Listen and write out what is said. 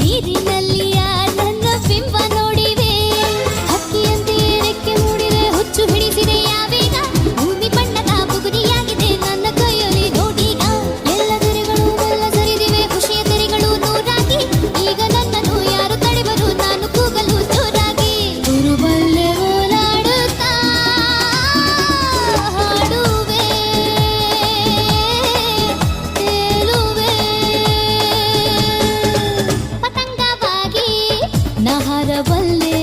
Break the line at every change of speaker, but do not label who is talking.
ನೀರಿನ ನಹರಬಲ್ಲೆ